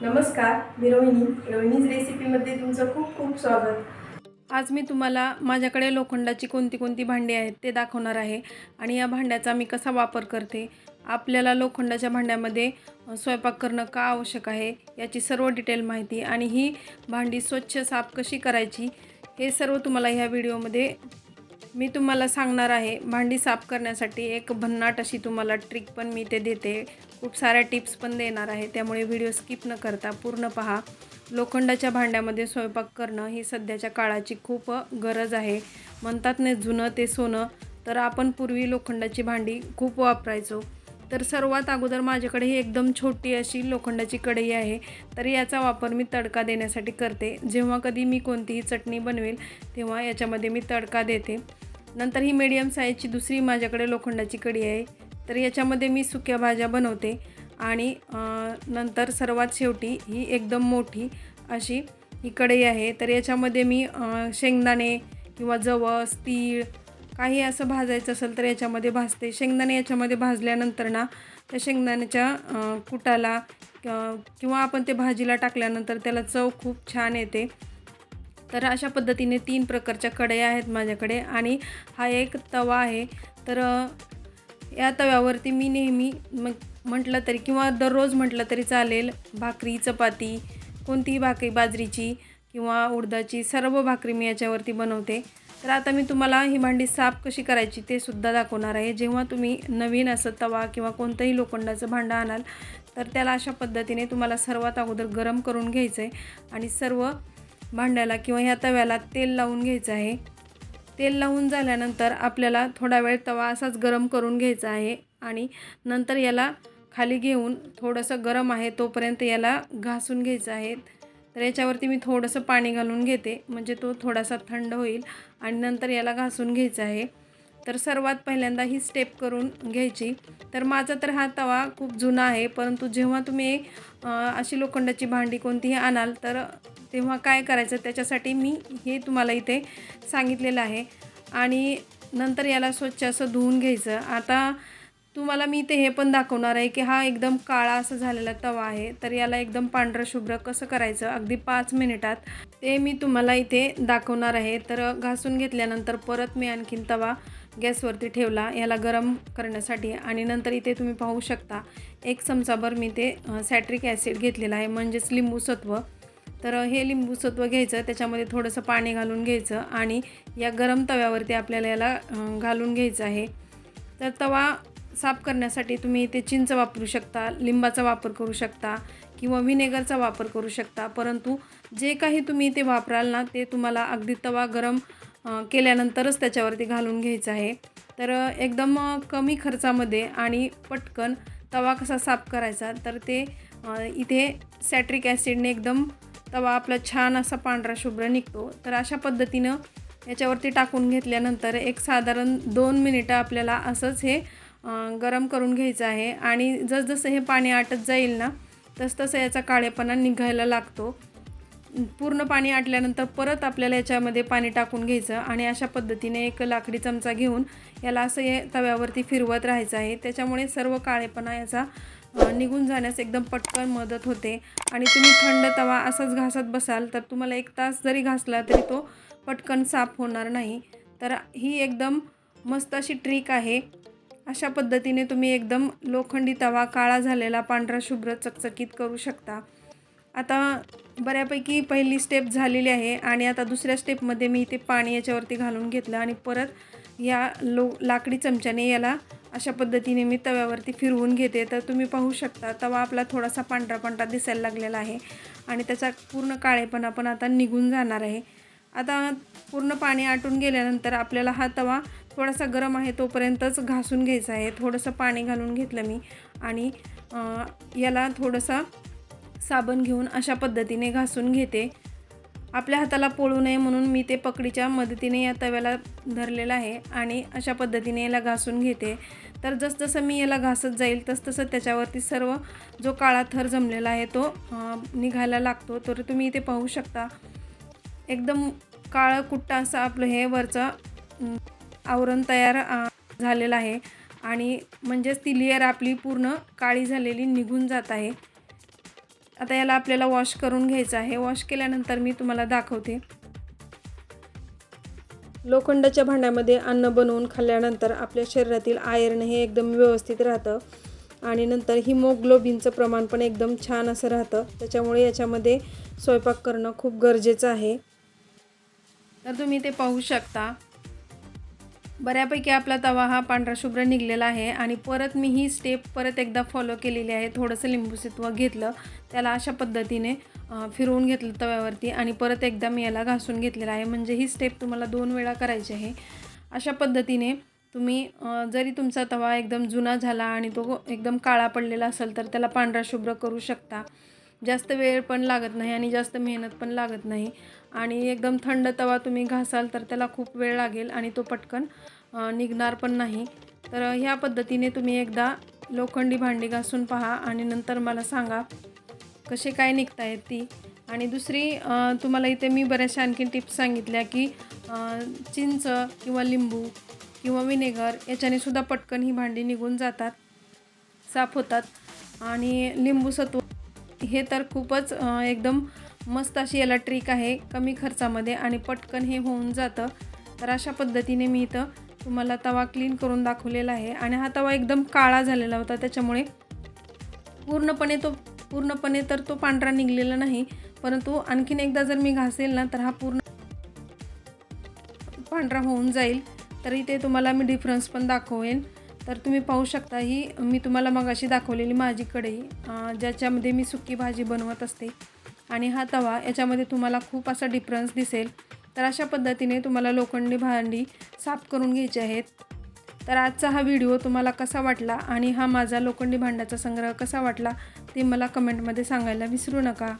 नमस्कार मी रोहिणी. रोहिणीज रेसिपीमध्ये तुमचं खूप खूप स्वागत. आज मी तुम्हाला माझ्याकडे लोखंडाची कोणती कोणती भांडी आहेत ते दाखवणार आहे आणि या भांड्याचा मी कसा वापर करते आपल्याला लोखंडाच्या भांड्यामध्ये स्वयंपाक करणं का आवश्यक आहे याची सर्व डिटेल माहिती आणि ही भांडी स्वच्छ साफ कशी करायची हे सर्व तुम्हाला ह्या व्हिडिओमध्ये मी तुम्हाला सांगणार आहे भांडी साफ करण्यासाठी एक भन्नाट अशी तुम्हाला ट्रिक पण मी ते देते. खूप साऱ्या टिप्स पण देणार आहे त्यामुळे व्हिडिओ स्किप न करता पूर्ण पहा. लोखंडाच्या भांड्यामध्ये स्वयंपाक करणं ही सध्याच्या काळाची खूप गरज आहे. म्हणतात ना जुनं ते सोनं. तर आपण पूर्वी लोखंडाची भांडी खूप वापरायचो. तर सर्वात अगोदर माझ्याकडे ही एकदम छोटी अशी लोखंडाची कढई आहे. तर याचा वापर मी तडका देण्यासाठी करते. जेव्हा कधी मी कोणतीही चटणी बनवेल तेव्हा याच्यामध्ये मी तडका देते. नंतर ही मीडियम साईजची दुसरी माझ्याकडे लोखंडाची कढी आहे. तर याच्यामध्ये मी सुक्या भाज्या बनवते. आणि नंतर सर्वात शेवटी ही एकदम मोठी अशी ही कढई आहे. तर याच्यामध्ये मी शेंगदाणे किंवा जवस तीळ काही असं भाजायचं असेल तर याच्यामध्ये भाजते. शेंगदाणे याच्यामध्ये भाजल्यानंतर ना त्या शेंगदाण्याच्या कुटाला किंवा आपण ते भाजीला टाकल्यानंतर त्याला चव खूप छान येते. तर अशा पद्धतीने तीन प्रकारच्या कढया आहेत माझ्याकडे आणि हा एक तवा आहे. तर या तव्यावरती मी नेहमी मग म्हटलं तरी किंवा दररोज म्हटलं तरी चालेल भाकरी चपाती कोणतीही भाकरी बाजरीची किंवा उडदाची सर्व भाकरी मी याच्यावरती बनवते. तर आता मी तुम्हाला ही भांडी साफ कशी करायची ते सुद्धा दाखवणार आहे. जेव्हा तुम्ही नवीन असं तवा किंवा कोणतंही लोखंडाचं भांडं आणाल तर त्याला अशा पद्धतीने तुम्हाला सर्वात अगोदर गरम करून घ्यायचं आहे आणि सर्व भांड्याला किंवा ह्या तव्याला तेल लावून घ्यायचं आहे. तेल लावून झाल्यानंतर आपल्याला थोडा वेळ तवा असाच गरम करून घ्यायचा आहे आणि नंतर याला खाली घेऊन थोडंसं गरम आहे तोपर्यंत याला घासून घ्यायचं आहे. तर याच्यावरती मी थोडंसं पाणी घालून घेते म्हणजे तो थोडासा थंड होईल आणि नंतर याला घासून घ्यायचा आहे. तर सर्वात पहिल्यांदा ही स्टेप करून घ्यायची. तर माझा तर हा तवा खूप जुना आहे परंतु जेव्हा तुम्ही अशी लोखंडाची भांडी कोणतीही आणाल तर तेव्हा काय करायचं? त्याच्यासाठी मी हे तुम्हाला इथे सांगितलेलं आहे. आणि नंतर याला स्वच्छ असं धुवून घ्यायचं. आता तुम्हाला मी इथे हे पण दाखवणार आहे की हा एकदम काळा असं झालेला तवा आहे. तर याला एकदम पांढरं शुभ्र कसं करायचं? अगदी पाच मिनिटात. ते मी तुम्हाला इथे दाखवणार आहे. तर घासून घेतल्यानंतर परत मी आणखीन तवा गॅसवरती ठेवला. याला गरम करण्यासाठी. आणि नंतर इथे तुम्ही पाहू शकता एक चमचाभर मी ते सॅट्रिक ॲसिड घेतलेलं आहे. म्हणजेच लिंबू सत्व तर हे लिंबूसत्व घ्यायचं. त्याच्यामध्ये थोडंसं पाणी घालून घ्यायचं आणि या गरम तव्यावरती आपल्याला याला घालून घ्यायचं आहे. तर तवा साफ करण्यासाठी तुम्ही इथे चिंच वापरू शकता लिंबाचा वापर करू शकता किंवा व्हिनेगरचा वापर करू शकता. परंतु जे काही तुम्ही इथे वापराल ना ते तुम्हाला अगदी तवा गरम केल्यानंतरच त्याच्यावरती घालून घ्यायचं आहे. तर एकदम कमी खर्चामध्ये आणि पटकन तवा कसा साफ करायचा तर ते इथे सॅट्रिक ॲसिडने एकदम तवा आपला छान असा पांढरा शुभ्र निघतो. तर अशा पद्धतीनं याच्यावरती टाकून घेतल्यानंतर एक साधारण दोन मिनिटं आपल्याला असंच हे गरम करून घ्यायचं आहे. आणि जसजसं हे पाणी आटत जाईल ना तसतसं याचा काळेपणा निघायला लागतो. पूर्ण पाणी आटल्यानंतर परत आपल्याला याच्यामध्ये पाणी टाकून घ्यायचं आणि अशा पद्धतीने एक लाकडी चमचा घेऊन याला असं हे तव्यावरती फिरवत राहायचं आहे. त्याच्यामुळे सर्व काळेपणा याचा निघून जाण्यास एकदम पटकन मदत होते. आणि तुम्ही थंड तवा असाच घासत बसाल तर तुम्हाला एक तास जरी घासला तरी तो पटकन साफ होणार नाही. तर ही एकदम मस्त अशी ट्रिक आहे. अशा पद्धतीने तुम्ही एकदम लोखंडी तवा काळा झालेला पांढरा शुभ्र चकचकीत करू शकता. आता बऱ्यापैकी पहिली स्टेप झालेली आहे आणि आता दुसऱ्या स्टेपमध्ये मी इथे पाणी याच्यावरती घालून घेतलं आणि परत या लो लाकडी चमच्याने याला अशा पद्धतीने मी तव्यावरती फिरवून घेते. तर तुम्ही पाहू शकता तवा आपला थोडासा पांढरा पांढरा दिसायला लागलेला आहे. आणि त्याचा पूर्ण काळेपणा पण आता निघून जाणार आहे. आता पूर्ण पाणी आटून गेल्यानंतर आपल्याला हा तवा थोडासा गरम आहे तोपर्यंतच घासून घ्यायचा आहे. थोडंसं पाणी घालून घेतलं मी. आणि याला थोडंसं साबण घेऊन अशा पद्धतीने घासून घेते. आपल्या हाताला पोळू नये म्हणून मी ते पकडीच्या मदतीने या तव्याला धरलेलं आहे आणि अशा पद्धतीने याला घासून घेते. तर जसजसं मी याला घासत जाईल तसतसं त्याच्यावरती सर्व जो काळा थर जमलेला आहे तो निघायला लागतो. तर तुम्ही इथे पाहू शकता. एकदम काळं कुट्टा असं आपलं हे वरचं आवरण तयार झालेलं आहे. आणि म्हणजेच ती लेअर आपली पूर्ण काळी झालेली निघून जात आहे. आता याला आपल्याला वॉश करून घ्यायचं आहे. वॉश केल्यानंतर मी तुम्हाला दाखवते. लोखंडाच्या भांड्यामध्ये अन्न बनवून खाल्ल्यानंतर आपल्या शरीरातील आयर्न हे एकदम व्यवस्थित राहतं. आणि नंतर हिमोग्लोबिनचं प्रमाण पण एकदम छान असं राहतं. त्याच्यामुळे याच्यामध्ये स्वयंपाक करणं खूप गरजेचं आहे. तर तुम्ही ते पाहू शकता. बऱ्यापैकी आपला तवा हा पांढरा शुभ्र निघलेला आहे आणि परत मी ही स्टेप परत एकदा फॉलो केलेली आहे. थोडंसं लिंबूसित्व घेतलं त्याला अशा पद्धतीने फिरवून घेतलं तव्यावरती आणि परत एकदा मी याला घासून घेतलेला आहे. म्हणजे ही स्टेप तुम्हाला दोन वेळा करायची आहे. अशा पद्धतीने तुम्ही जरी तुमचा तवा एकदम जुना झाला आणि तो एकदम काळा पडलेला असेल तर त्याला पांढरा शुभ्र करू शकता. जास्त वेळ पण लागत नाही आणि जास्त मेहनत पण लागत नाही. आणि एकदम थंड तवा तुम्ही घासाल तर त्याला खूप वेळ लागेल आणि तो पटकन निघणार पण नाही. तर ह्या पद्धतीने तुम्ही एकदा लोखंडी भांडी घासून पहा आणि नंतर मला सांगा कसे काय निघत आहेत ती. आणि दुसरी तुम्हाला इथे मी बऱ्याचशा आणखीन टिप्स सांगितल्या की चिंच किंवा लिंबू किंवा विनेगर याच्याने सुद्धा पटकन ही भांडी निघून जातात साफ होतात. आणि लिंबू सत्व हे तर खूपच एकदम मस्त अशी याला ट्रिक आहे कमी खर्चामध्ये आणि पटकन हे होऊन जातं. तर अशा पद्धतीने मी इथं तुम्हाला तवा क्लीन करून दाखवलेला आहे. आणि हा तवा एकदम काळा झालेला होता त्याच्यामुळे पूर्णपणे तो पूर्णपणे तर तो पांढरा निघलेला नाही परंतु आणखीन एकदा जर मी घासेल ना तर हा पूर्ण पांढरा होऊन जाईल. तर इथे तुम्हाला मी डिफरन्स पण दाखवेन. तर तुम्ही पाहू शकता ही मी तुम्हाला मगाशी दाखवलेली माझी कढई ज्याच्यामध्ये मी सुकी भाजी बनवत असते. आणि हा तवा याच्यामध्ये तुम्हाला खूप असा डिफरन्स दिसेल. तर अशा पद्धतीने तुम्हाला लोखंडी भांडी साफ करून घ्यायची आहेत. तर आजचा हा व्हिडिओ तुम्हाला कसा वाटला आणि हा माझा लोखंडी भांड्याचा संग्रह कसा वाटला ते मला कमेंटमध्ये सांगायला विसरू नका.